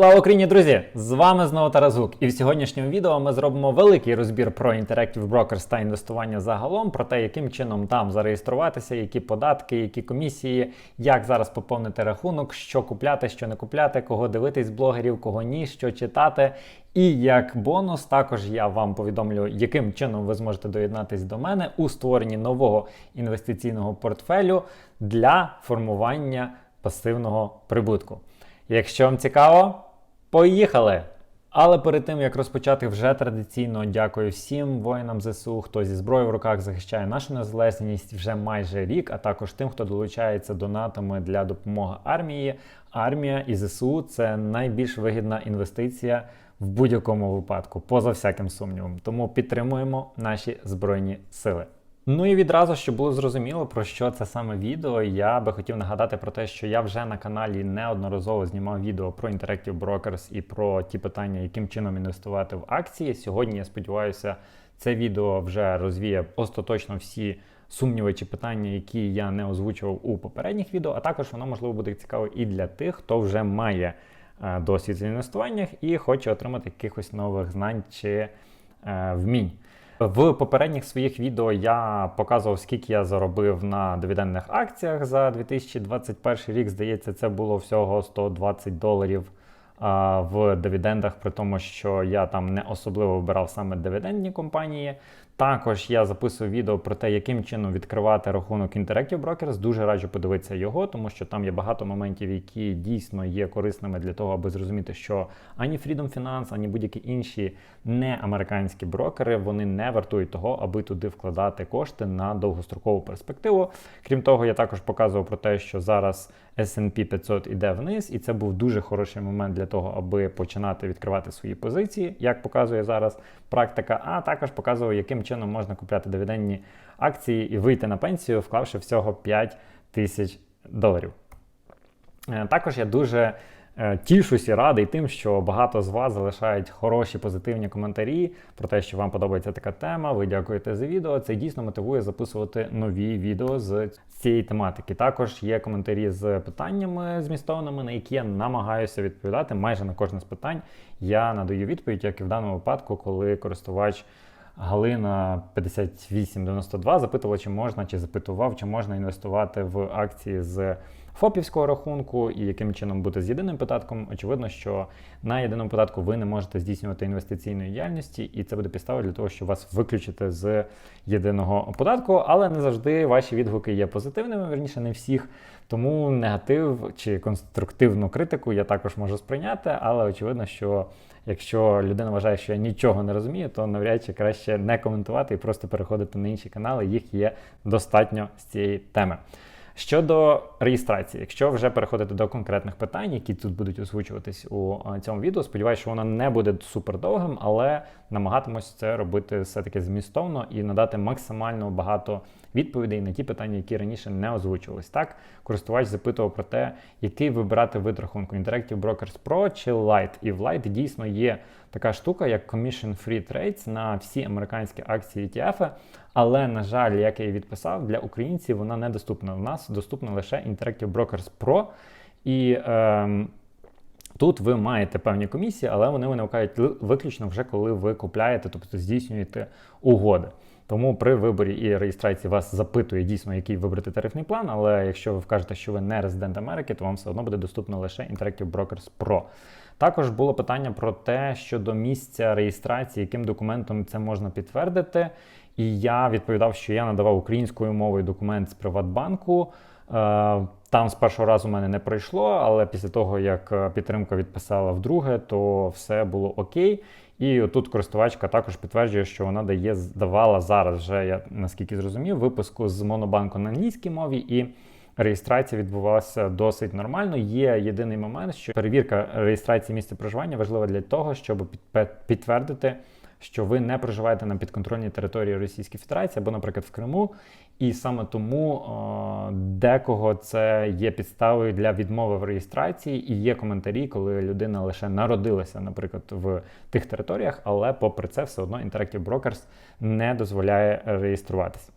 Слава Україні, друзі! З вами знову Тарас Гук. І в сьогоднішньому відео ми зробимо великий розбір про Interactive Brokers та інвестування загалом, про те, яким чином там зареєструватися, які податки, які комісії, як зараз поповнити рахунок, що купляти, що не купляти, кого дивитись блогерів, кого ні, що читати. І як бонус, також я вам повідомлю, яким чином ви зможете доєднатись до мене у створенні нового інвестиційного портфелю для формування пасивного прибутку. Якщо вам цікаво, поїхали! Але перед тим як розпочати вже традиційно дякую всім воїнам ЗСУ, хто зі зброєю в руках захищає нашу незалежність вже майже рік, а також тим, хто долучається донатами для допомоги армії. Армія і ЗСУ це найбільш вигідна інвестиція в будь-якому випадку, поза всяким сумнівом. Тому підтримуємо наші збройні сили. Ну і відразу, щоб було зрозуміло, про що це саме відео, я би хотів нагадати про те, що я вже на каналі неодноразово знімав відео про Interactive Brokers і про ті питання, яким чином інвестувати в акції. Сьогодні, я сподіваюся, це відео вже розвіє остаточно всі сумніви чи питання, які я не озвучував у попередніх відео, а також воно можливо буде цікаво і для тих, хто вже має е, досвід в інвестуваннях і хоче отримати якихось нових знань чи е, вмінь. В попередніх своїх відео я показував, скільки я заробив на дивідендних акціях за 2021 рік. Здається, це було всього 120 доларів в дивідендах, при тому, що я там не особливо вибирав саме дивідендні компанії. Також я записую відео про те, яким чином відкривати рахунок Interactive Brokers. Дуже раджу подивитися його, тому що там є багато моментів, які дійсно є корисними для того, аби зрозуміти, що ані Freedom Finance, ані будь-які інші не американські брокери вони не вартують того, аби туди вкладати кошти на довгострокову перспективу. Крім того, я також показував про те, що зараз S&P 500 іде вниз, і це був дуже хороший момент для того, аби починати відкривати свої позиції, як показує зараз практика. А також показував, яким чином можна купляти дивідендні акції і вийти на пенсію, вклавши всього 5 тисяч доларів. Е, також я дуже е, тішусь і радий тим, що багато з вас залишають хороші позитивні коментарі про те, що вам подобається така тема. Ви дякуєте за відео. Це дійсно мотивує записувати нові відео з цієї тематики. Також є коментарі з питаннями змістовними, на які я намагаюся відповідати. Майже на кожне з питань я надаю відповідь, як і в даному випадку, коли користувач. Галина 5892 запитувала, чи можна, чи запитував, чи можна інвестувати в акції з ФОПівського рахунку і яким чином бути з єдиним податком. Очевидно, що на єдиному податку ви не можете здійснювати інвестиційної діяльності, і це буде підстава для того, щоб вас виключити з єдиного податку, але не завжди ваші відгуки є позитивними, верніше не всіх. Тому негатив чи конструктивну критику я також можу сприйняти, але очевидно, що якщо людина вважає, що я нічого не розумію, то навряд чи краще не коментувати і просто переходити на інші канали. Їх є достатньо з цієї теми. Щодо реєстрації, якщо вже переходити до конкретних питань, які тут будуть озвучуватись у цьому відео, сподіваюся, що воно не буде супер довгим, але намагатимусь це робити все-таки змістовно і надати максимально багато відповідей на ті питання, які раніше не озвучувались. Так, користувач запитував про те, який вибирати вид рахунку Interactive Brokers Pro чи Lite. І в Lite дійсно є така штука, як Commission Free Trades на всі американські акції ETF, але, на жаль, як я і відписав, для українців вона недоступна. У нас доступна лише Interactive Brokers Pro. І е, Тут ви маєте певні комісії, але вони виникають виключно вже коли ви купляєте, тобто здійснюєте угоди. Тому при виборі і реєстрації вас запитує дійсно, який вибрати тарифний план. Але якщо ви вкажете, що ви не резидент Америки, то вам все одно буде доступно лише Interactive Brokers Pro. Також було питання про те, щодо місця реєстрації, яким документом це можна підтвердити. І я відповідав, що я надавав українською мовою документ з Приватбанку. Е, там з першого разу в мене не пройшло, але після того, як підтримка відписала вдруге, то все було окей. І тут користувачка також підтверджує, що вона дає, здавала зараз вже, я наскільки зрозумів, випуску з Монобанку на англійській мові і. Реєстрація відбувалася досить нормально. Є єдиний момент, що перевірка реєстрації місця проживання важлива для того, щоб підтвердити, що ви не проживаєте на підконтрольній території Російської Федерації або, наприклад, в Криму. І саме тому о, декого це є підставою для відмови в реєстрації, і є коментарі, коли людина лише народилася, наприклад, в тих територіях, але попри це, все одно Interactive Brokers не дозволяє реєструватися.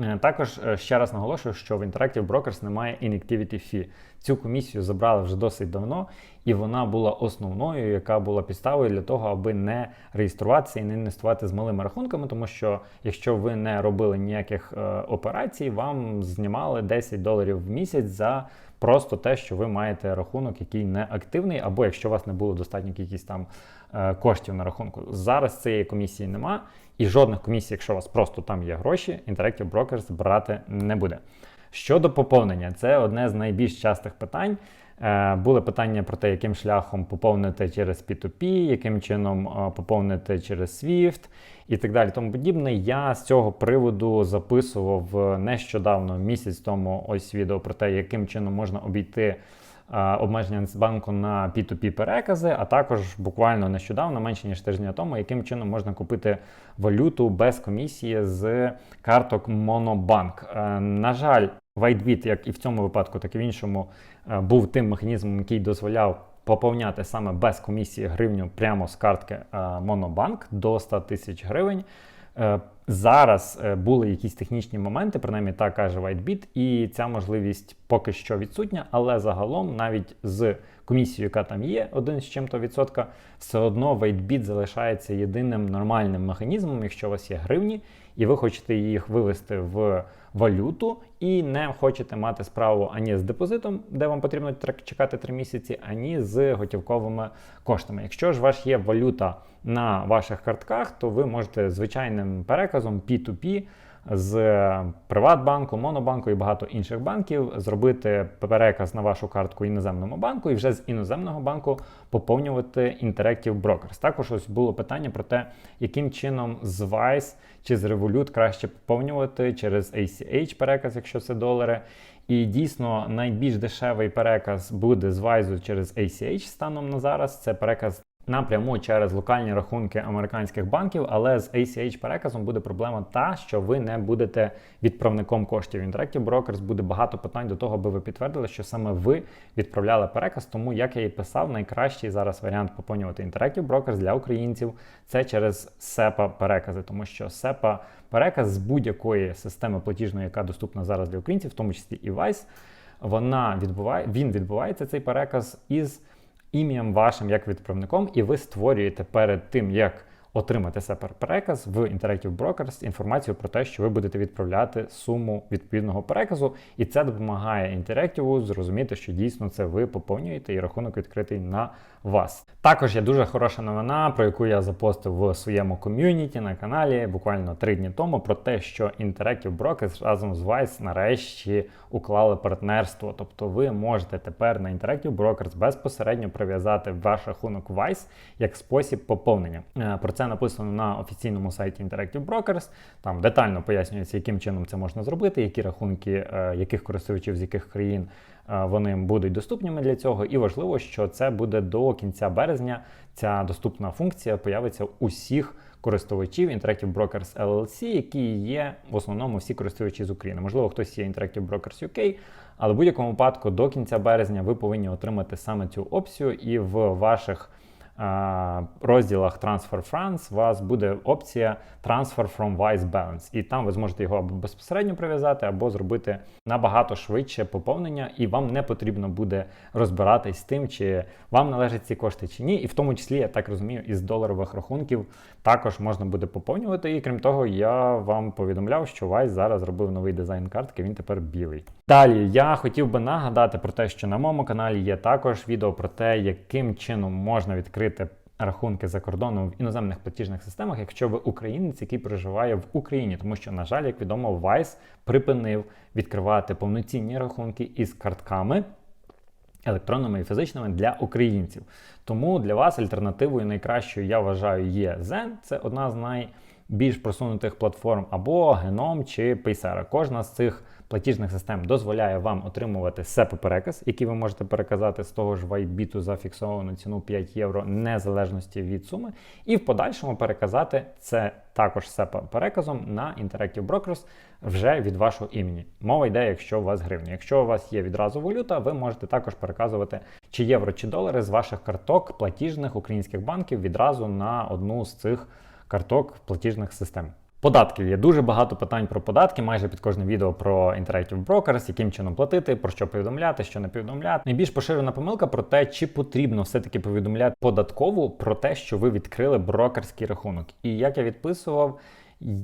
Е, Також е, ще раз наголошую, що в Interactive Brokers немає inactivity fee. Цю комісію забрали вже досить давно, і вона була основною, яка була підставою для того, аби не реєструватися і не інвестувати з малими рахунками, тому що якщо ви не робили ніяких е, операцій, вам знімали 10 доларів в місяць за просто те, що ви маєте рахунок, який не активний, або якщо у вас не було достатньо кількість там коштів на рахунку. Зараз цієї комісії нема, і жодних комісій, якщо у вас просто там є гроші, Interactive Brokers брати не буде. Щодо поповнення, це одне з найбільш частих питань. Е, Були питання про те, яким шляхом поповнити через P2P, яким чином е, поповнити через SWIFT і так далі. Тому подібне. Я з цього приводу записував е, нещодавно, місяць тому, ось відео про те, яким чином можна обійти е, обмеження Нацбанку на P2P перекази, а також буквально нещодавно, менше ніж тижня тому, яким чином можна купити валюту без комісії з карток Monobank. Е, На жаль, WhiteBit, як і в цьому випадку, так і в іншому, е, був тим механізмом, який дозволяв поповняти саме без комісії гривню прямо з картки е, Monobank до 100 тисяч гривень. Е, Зараз е, були якісь технічні моменти, принаймні так каже WhiteBit, і ця можливість поки що відсутня, але загалом навіть з комісією, яка там є, один з чим-то відсотка, все одно WhiteBit залишається єдиним нормальним механізмом, якщо у вас є гривні, і ви хочете їх вивести в валюту і не хочете мати справу ані з депозитом, де вам потрібно тр- чекати 3 місяці, ані з готівковими коштами. Якщо ж ваш є валюта на ваших картках, то ви можете звичайним переказом P2P з Приватбанку, Монобанку і багато інших банків зробити переказ на вашу картку іноземному банку і вже з іноземного банку поповнювати Interactive Brokers. Також ось було питання про те, яким чином з Wise чи з Revolut краще поповнювати через ACH переказ, якщо це долари. І дійсно найбільш дешевий переказ буде з Wise через ACH станом на зараз. Це переказ напряму через локальні рахунки американських банків, але з ACH переказом буде проблема та, що ви не будете відправником коштів. Interactive Brokers буде багато питань до того, аби ви підтвердили, що саме ви відправляли переказ. Тому, як я і писав, найкращий зараз варіант поповнювати Interactive Brokers для українців це через SEPA перекази, тому що SEPA переказ з будь-якої системи платіжної, яка доступна зараз для українців, в тому числі і Wise, вона відбуває, він відбувається цей переказ із ім'ям вашим як відправником, і ви створюєте перед тим, як отримати сепар переказ в Interactive Brokers інформацію про те, що ви будете відправляти суму відповідного переказу, і це допомагає Interactive зрозуміти, що дійсно це ви поповнюєте і рахунок відкритий на вас. Також є дуже хороша новина, про яку я запостив в своєму ком'юніті на каналі буквально три дні тому, про те, що Interactive Brokers разом з Vice нарешті уклали партнерство. Тобто ви можете тепер на Interactive Brokers безпосередньо прив'язати ваш рахунок Vice як спосіб поповнення. Е, Про це написано на офіційному сайті Interactive Brokers. Там детально пояснюється, яким чином це можна зробити, які рахунки е, яких користувачів з яких країн е, вони будуть доступними для цього. І важливо, що це буде до кінця березня. Ця доступна функція появиться усіх користувачів Interactive Brokers LLC, які є в основному всі користувачі з України. Можливо, хтось є Interactive Brokers UK, але в будь-якому випадку до кінця березня ви повинні отримати саме цю опцію, і в ваших розділах Transfer France у вас буде опція Transfer from Wise Balance. І там ви зможете його або безпосередньо прив'язати, або зробити набагато швидше поповнення, і вам не потрібно буде розбиратись з тим, чи вам належать ці кошти чи ні. І в тому числі, я так розумію, із доларових рахунків також можна буде поповнювати. І крім того, я вам повідомляв, що Wise зараз зробив новий дизайн картки, він тепер білий. Далі я хотів би нагадати про те, що на моєму каналі є також відео про те, яким чином можна відкрити рахунки за кордоном в іноземних платіжних системах, якщо ви українець, який проживає в Україні, тому що, на жаль, як відомо, Vice припинив відкривати повноцінні рахунки із картками. Електронними і фізичними для українців. Тому для вас альтернативою найкращою, я вважаю, є Zen. Це одна з найбільш просунутих платформ, або Genom чи Paysera. Кожна з цих платіжних систем дозволяє вам отримувати SEPA переказ, який ви можете переказати з того ж WhiteBit за фіксовану ціну 5 євро, незалежності від суми, і в подальшому переказати це також SEPA переказом на Interactive Brokers вже від вашого імені. Мова йде, якщо у вас гривні. Якщо у вас є відразу валюта, ви можете також переказувати чи євро, чи долари з ваших карток платіжних українських банків відразу на одну з цих карток платіжних систем. Податків є дуже багато питань про податки, майже під кожне відео про Interactive Brokers, яким чином платити, про що повідомляти, що не повідомляти. Найбільш поширена помилка про те, чи потрібно все-таки повідомляти податкову про те, що ви відкрили брокерський рахунок. І як я відписував.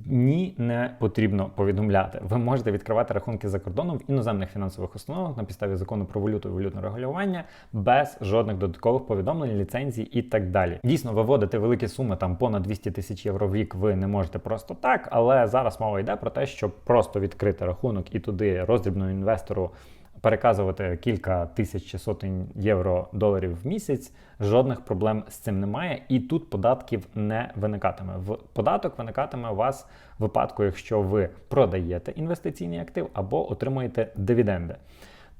Ні, не потрібно повідомляти. Ви можете відкривати рахунки за кордоном в іноземних фінансових установах на підставі закону про валюту і валютне регулювання без жодних додаткових повідомлень, ліцензій і так далі. Дійсно, виводити великі суми там понад 200 тисяч євро в рік ви не можете просто так, але зараз мова йде про те, щоб просто відкрити рахунок і туди роздрібному інвестору переказувати кілька тисяч чи сотень євро доларів в місяць. Жодних проблем з цим немає, і тут податків не виникатиме. В податок виникатиме у вас в випадку, якщо ви продаєте інвестиційний актив або отримуєте дивіденди.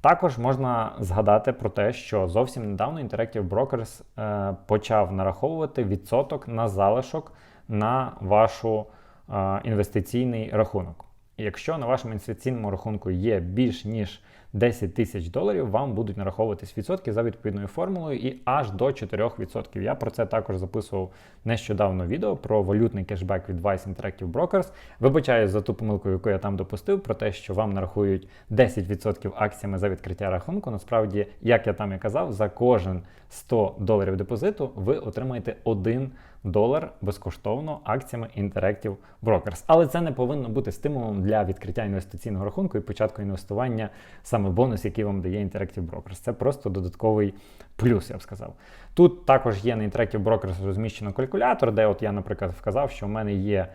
Також можна згадати про те, що зовсім недавно Interactive Brokers е, почав нараховувати відсоток на залишок на вашу е, інвестиційний рахунок. Якщо на вашому інвестиційному рахунку є більш ніж 10 тисяч доларів, вам будуть нараховуватись відсотки за відповідною формулою і аж до 4%. Я про це також записував нещодавно відео про валютний кешбек від Vice Interactive Brokers. Вибачаюсь за ту помилку, яку я там допустив, про те, що вам нарахують 10% акціями за відкриття рахунку. Насправді, як я там і казав, за кожен 100 доларів депозиту ви отримаєте 1 долар безкоштовно акціями Interactive Brokers. Але це не повинно бути стимулом для відкриття інвестиційного рахунку і початку інвестування, саме бонус, який вам дає Interactive Brokers. Це просто додатковий плюс, я б сказав. Тут також є на Interactive Brokers розміщено калькулятор, де от я, наприклад, вказав, що в мене є.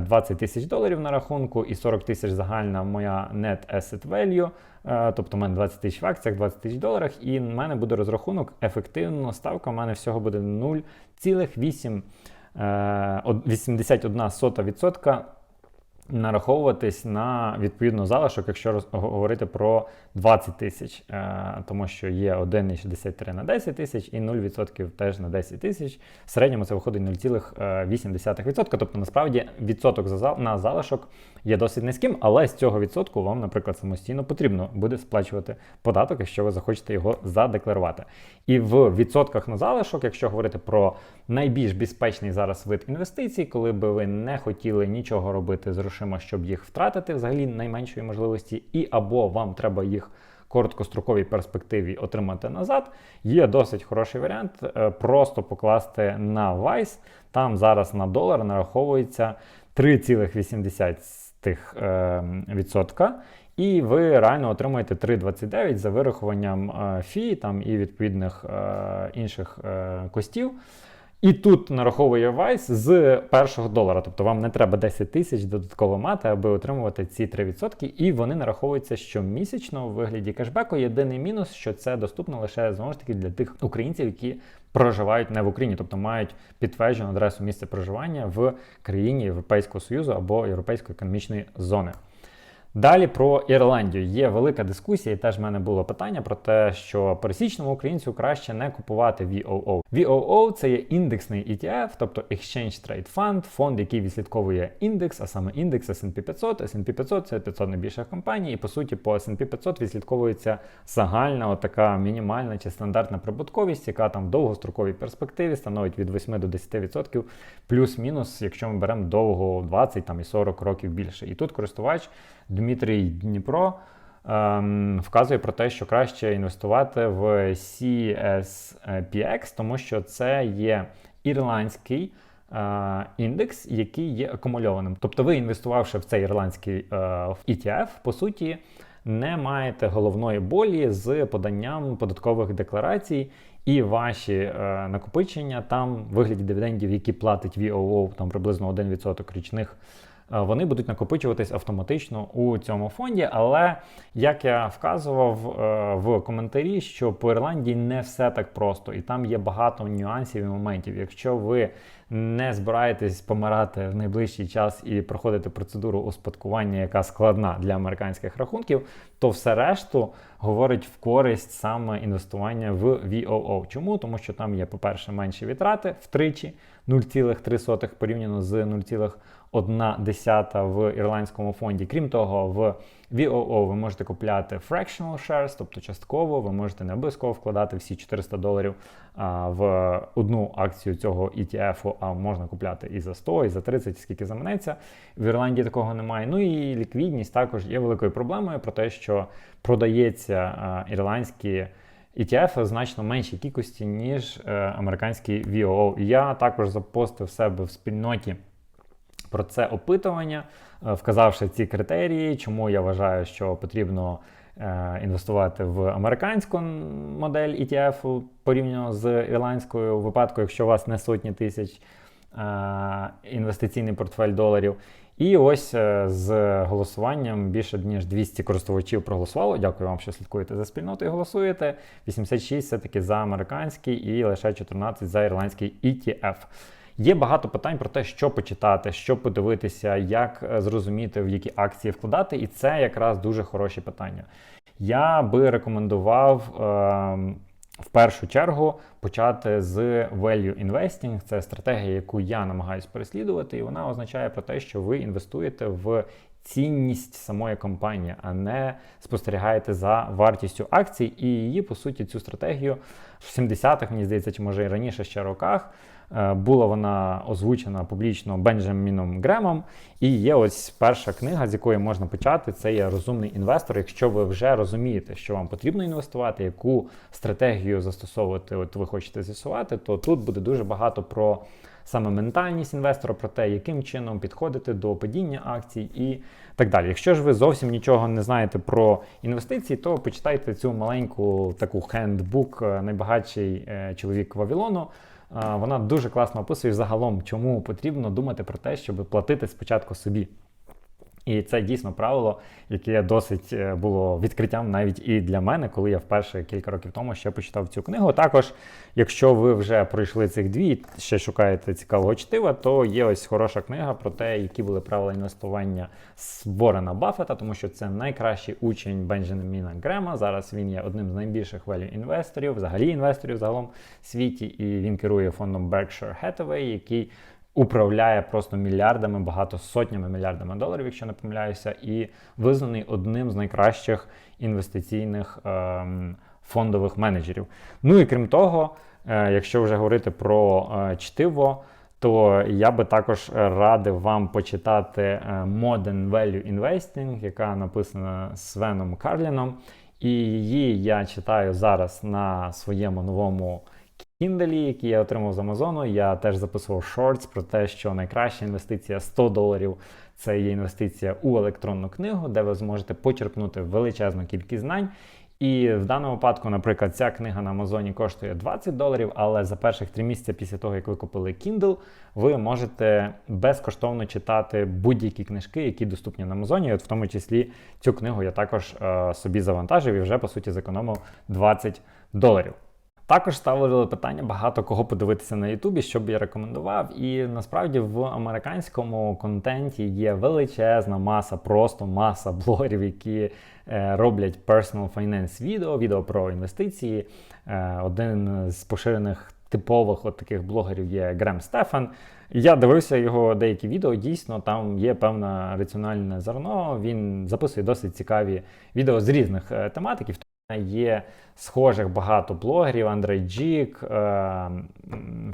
20 тисяч доларів на рахунку і 40 тисяч загальна моя net asset value, е, тобто в мене 20 тисяч в акціях, 20 тисяч доларах, і в мене буде розрахунок, ефективно ставка в мене всього буде 0,81 відсотка нараховуватись на відповідно залишок, якщо говорити про 20 тисяч, е, тому що є 1,63 на 10 тисяч і 0% теж на 10 тисяч. В середньому це виходить 0,8%. Тобто, насправді, відсоток на залишок є досить низьким, але з цього відсотку вам, наприклад, самостійно потрібно буде сплачувати податок, якщо ви захочете його задекларувати. І в відсотках на залишок, якщо говорити про найбільш безпечний зараз вид інвестицій, коли би ви не хотіли нічого робити з грошима, щоб їх втратити, взагалі найменшої можливості, і або вам треба їх короткостроковій перспективі отримати назад, є досить хороший варіант. е, Просто покласти на Vice. Там зараз на долар нараховується 3,8 е, відсотка. І ви реально отримуєте 3,29 за вирахуванням е, фі там, і відповідних інших костів. І тут нараховує Vice з першого долара. Тобто вам не треба 10 тисяч додатково мати, аби отримувати ці 3%. І вони нараховуються щомісячно у вигляді кешбеку. Єдиний мінус, що це доступно лише знову ж таки для тих українців, які проживають не в Україні, тобто мають підтверджену адресу місця проживання в країні Європейського Союзу або Європейської економічної зони. Далі про Ірландію є велика дискусія, і теж в мене було питання про те, що пересічному українцю краще не купувати VOO. VOO – це є індексний ETF, тобто Exchange Trade Fund, фонд, який відслідковує індекс, а саме індекс S&P 500. S&P 500 – це 500 найбільших компаній, і по суті по S&P 500 відслідковується загальна, така мінімальна чи стандартна прибутковість, яка там в довгостроковій перспективі становить від 8 до 10%, плюс-мінус, якщо ми беремо довго 20 там, і 40 років більше. І тут користувач. Дмитрій Дніпро ем, вказує про те, що краще інвестувати в CSPX, тому що це є ірландський е, індекс, який є акумульованим. Тобто, ви інвестувавши в цей ірландський е, ETF, по суті, не маєте головної болі з поданням податкових декларацій. І ваші е, накопичення там вигляді дивідендів, які платить VOO, там приблизно 1% річних вони будуть накопичуватись автоматично у цьому фонді. Але як я вказував е, в коментарі, що по Ірландії не все так просто, і там є багато нюансів і моментів. Якщо ви не збираєтесь помирати в найближчий час і проходити процедуру успадкування, яка складна для американських рахунків, то все решту говорить в користь саме інвестування в VOO. Чому? Тому що там є, по-перше, менші витрати втричі 0,3 порівняно з 0,1 одна десята в ірландському фонді. Крім того, в VOO ви можете купляти fractional shares, тобто частково, ви можете не обов'язково вкладати всі 400 доларів. а, в одну акцію цього ETF, а можна купляти і за 100, і за 30, скільки заманеться. В Ірландії такого немає. Ну і ліквідність також є великою проблемою про те, що продається а, ірландські. ETF значно меншій кількості, ніж е, американський VOO. Я також запостив себе в спільноті про це опитування, е, вказавши ці критерії, чому я вважаю, що потрібно е, інвестувати в американську модель ETF порівняно з ірландською, у випадку, якщо у вас не сотні тисяч е, інвестиційний портфель доларів. І ось з голосуванням більше ніж 200 користувачів проголосувало. Дякую вам, що слідкуєте за спільнотою і голосуєте. 86 все-таки за американський і лише 14 за ірландський ETF. Є багато питань про те, що почитати, що подивитися, як е, зрозуміти, в які акції вкладати, і це якраз дуже хороші питання. Я би рекомендував. Е в першу чергу почати з value investing. Це стратегія, яку я намагаюся переслідувати, і вона означає про те, що ви інвестуєте в цінність самої компанії, а не спостерігаєте за вартістю акцій. І її, по суті, цю стратегію в 70-х, мені здається, чи може і раніше ще роках. Е, була вона озвучена публічно Бенджаміном Гремом. І є ось перша книга, з якої можна почати. Це є розумний інвестор. Якщо ви вже розумієте, що вам потрібно інвестувати, яку стратегію застосовувати, от ви хочете з'ясувати, то тут буде дуже багато про саме ментальність інвестора, про те, яким чином підходити до падіння акцій і так далі. Якщо ж ви зовсім нічого не знаєте про інвестиції, то почитайте цю маленьку таку хендбук найбагатший е, чоловік Вавилону. Вона дуже класно описує загалом, чому потрібно думати про те, щоб платити спочатку собі. І це дійсно правило, яке досить е, було відкриттям навіть і для мене, коли я вперше кілька років тому ще почитав цю книгу. Також, якщо ви вже пройшли цих дві ще шукаєте цікавого чтива, то є ось хороша книга про те, які були правила інвестування з Ворена Баффета, тому що це найкращий учень Бенджаміна Грема. Зараз він є одним з найбільших value інвесторів, взагалі інвесторів загалом в світі, і він керує фондом Berkshire Hathaway, який управляє просто мільярдами, багато сотнями мільярдами доларів, якщо не помиляюся, і визнаний одним з найкращих інвестиційних ем, фондових менеджерів. Ну і крім того, е, якщо вже говорити про е, чтиво. То я би також радив вам почитати е, Modern Value Investing, яка написана Свеном Карліном. І її я читаю зараз на своєму новому Kindle, які я отримав з Амазону, я теж записував шортс про те, що найкраща інвестиція 100 доларів це є інвестиція у електронну книгу, де ви зможете почерпнути величезну кількість знань. І в даному випадку, наприклад, ця книга на Амазоні коштує 20 доларів, але за перших три місяці після того, як ви купили Kindle, ви можете безкоштовно читати будь-які книжки, які доступні на Амазоні. От в тому числі цю книгу я також е, собі завантажив і вже по суті зекономив 20 доларів. Також ставили питання багато кого подивитися на Ютубі, що б я рекомендував. І насправді в американському контенті є величезна маса, просто маса блогерів, які е, роблять personal finance відео, відео про інвестиції. Е, один з поширених типових от таких блогерів є Грем Стефан. Я дивився його деякі відео. Дійсно, там є певне раціональне зерно. Він записує досить цікаві відео з різних е, тематиків. Є схожих багато блогерів: Андрей Джік, е,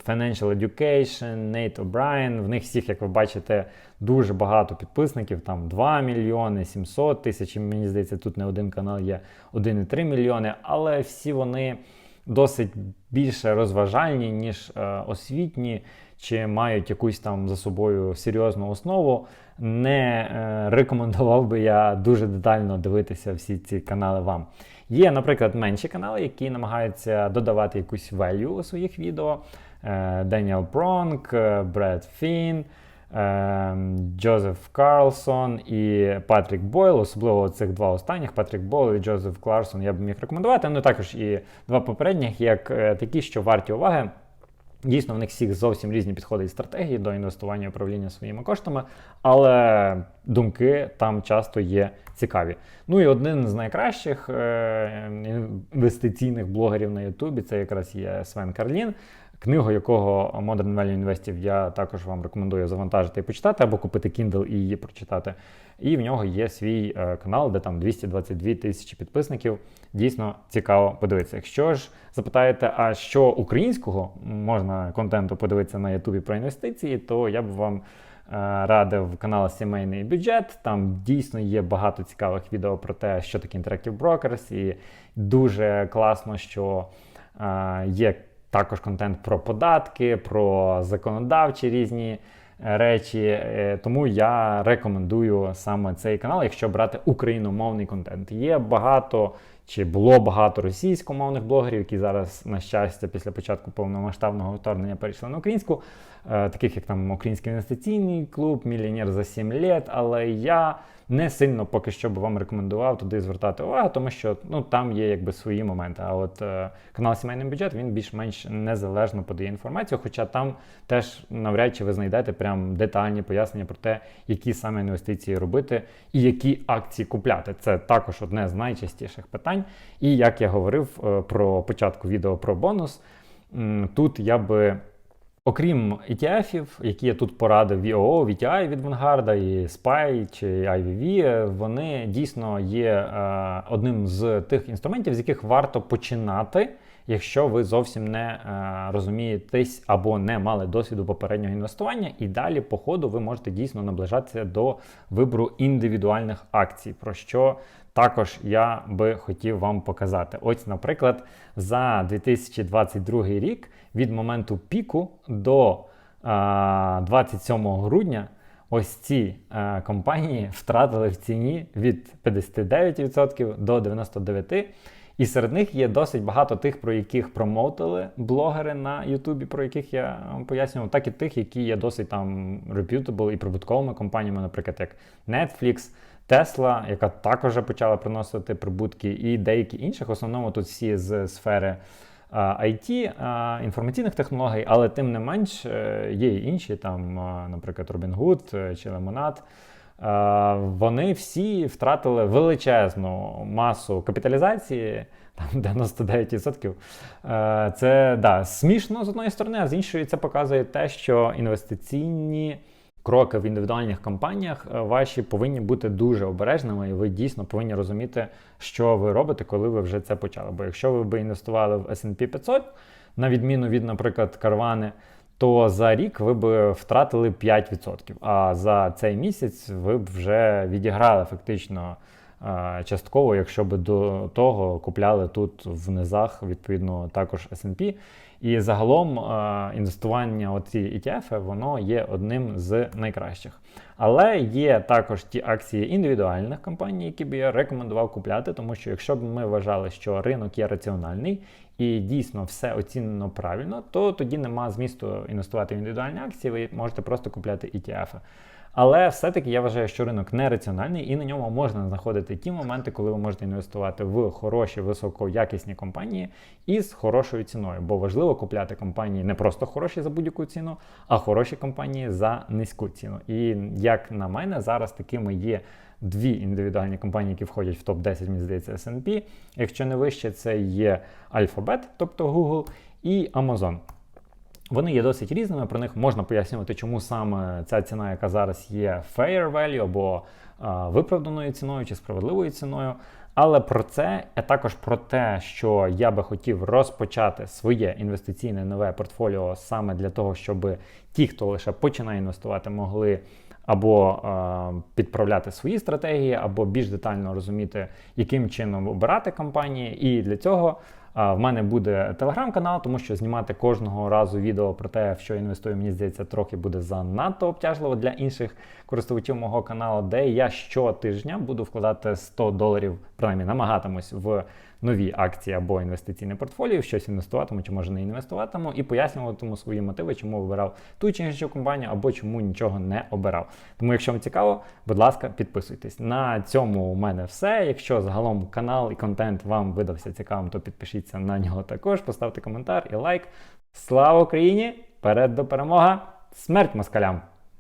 Financial Education, Нейт О'Брайен. В них всіх, як ви бачите, дуже багато підписників, там 2 мільйони, 700 тисяч. Мені здається, тут не один канал є 1,3 мільйони, але всі вони досить більше розважальні, ніж е, освітні, чи мають якусь там за собою серйозну основу. Не е, рекомендував би я дуже детально дивитися всі ці канали вам. Є, наприклад, менші канали, які намагаються додавати якусь value у своїх відео. Деніел Пронк, Бред Фін, Джозеф Карлсон і Патрік Бойл, особливо цих два останніх Патрік Бойл і Джозеф Карлсон, я б міг рекомендувати. Ну також і два попередніх, як е, такі, що варті уваги. Дійсно, в них всіх зовсім різні підходи і стратегії до інвестування і управління своїми коштами, але думки там часто є цікаві. Ну і один з найкращих е, інвестиційних блогерів на Ютубі це якраз є Свен Карлін. Книгу, якого Modern Value Investive я також вам рекомендую завантажити і почитати, або купити Kindle і її прочитати. І в нього є свій е, канал, де там 222 тисячі підписників. Дійсно цікаво подивитися. Якщо ж запитаєте, а що українського можна контенту подивитися на Ютубі про інвестиції, то я б вам е, радив канал Сімейний бюджет. Там дійсно є багато цікавих відео про те, що таке Interactive Brokers, і дуже класно, що е, є також контент про податки, про законодавчі різні е, речі. Е, Тому я рекомендую саме цей канал, якщо брати україномовний контент. Є багато чи було багато російськомовних блогерів, які зараз, на щастя, після початку повномасштабного вторгнення перейшли на українську, таких як там Український інвестиційний клуб, Мільйонер за 7 літ. Але я не сильно поки що би вам рекомендував туди звертати увагу, тому що ну там є якби свої моменти. А от е, канал Сімейний бюджет він більш-менш незалежно подає інформацію, хоча там теж навряд чи ви знайдете прям детальні пояснення про те, які саме інвестиції робити і які акції купляти. Це також одне з найчастіших питань. І як я говорив е, про початку відео про бонус, тут я би. Окрім ETF-ів, які я тут порадив VOO, VTI від Vanguard, і SPY чи IVV, вони дійсно є е, одним з тих інструментів, з яких варто починати, якщо ви зовсім не е, розумієтесь або не мали досвіду попереднього інвестування, і далі по ходу ви можете дійсно наближатися до вибору індивідуальних акцій, про що також я би хотів вам показати. Ось, наприклад, за 2022 рік від моменту піку до а, 27 грудня ось ці а, компанії втратили в ціні від 59% до 99%. І серед них є досить багато тих, про яких промоутили блогери на Ютубі, про яких я пояснював, так і тих, які є досить там reputable і прибутковими компаніями, наприклад, як Netflix, Tesla, яка також почала приносити прибутки, і деякі інших. В основному тут всі з сфери IT, інформаційних технологій, але тим не менш е, є і інші, там, наприклад, Robinhood е, чи Lemonade. Вони всі втратили величезну масу капіталізації, там 99%. Е, Це да, смішно з одної сторони, а з іншої це показує те, що інвестиційні кроки в індивідуальних компаніях е, ваші повинні бути дуже обережними, і ви дійсно повинні розуміти, що ви робите, коли ви вже це почали. Бо якщо ви б інвестували в S&P 500, на відміну від, наприклад, карвани, то за рік ви б втратили 5%. А за цей місяць ви б вже відіграли фактично е, частково, якщо б до того купляли тут в низах, відповідно, також S&P. І загалом е, інвестування у ці ETF, воно є одним з найкращих. Але є також ті акції індивідуальних компаній, які б я рекомендував купляти, тому що якщо б ми вважали, що ринок є раціональний і дійсно все оцінено правильно, то тоді нема змісту інвестувати в індивідуальні акції, ви можете просто купляти ETF. Але все-таки я вважаю, що ринок нераціональний і на ньому можна знаходити ті моменти, коли ви можете інвестувати в хороші, високоякісні компанії із хорошою ціною. Бо важливо купляти компанії не просто хороші за будь-яку ціну, а хороші компанії за низьку ціну. І як на мене, зараз такими є. Дві індивідуальні компанії, які входять в топ-10, мені здається, S&P. Якщо не вище, це є Alphabet, тобто Google, і Amazon. Вони є досить різними, про них можна пояснювати, чому саме ця ціна, яка зараз є fair value або а, виправданою ціною чи справедливою ціною. Але про це, а також про те, що я би хотів розпочати своє інвестиційне нове портфоліо саме для того, щоб ті, хто лише починає інвестувати, могли або е, підправляти свої стратегії, або більш детально розуміти, яким чином обирати компанії. І для цього в мене буде телеграм-канал, тому що знімати кожного разу відео про те, в що я інвестую, мені здається, трохи буде занадто обтяжливо для інших користувачів мого каналу, де я щотижня буду вкладати 100 доларів, принаймні намагатимусь в нові акції або інвестиційне портфоліо, щось інвестуватиму, чи може не інвестуватиму, і пояснюватиму свої мотиви, чому вибирав ту чи іншу компанію, або чому нічого не обирав. Тому, якщо вам цікаво, будь ласка, підписуйтесь. На цьому у мене все. Якщо загалом канал і контент вам видався цікавим, то підпишіться на нього також, поставте коментар і лайк. Слава Україні! Вперед до перемога! Смерть москалям!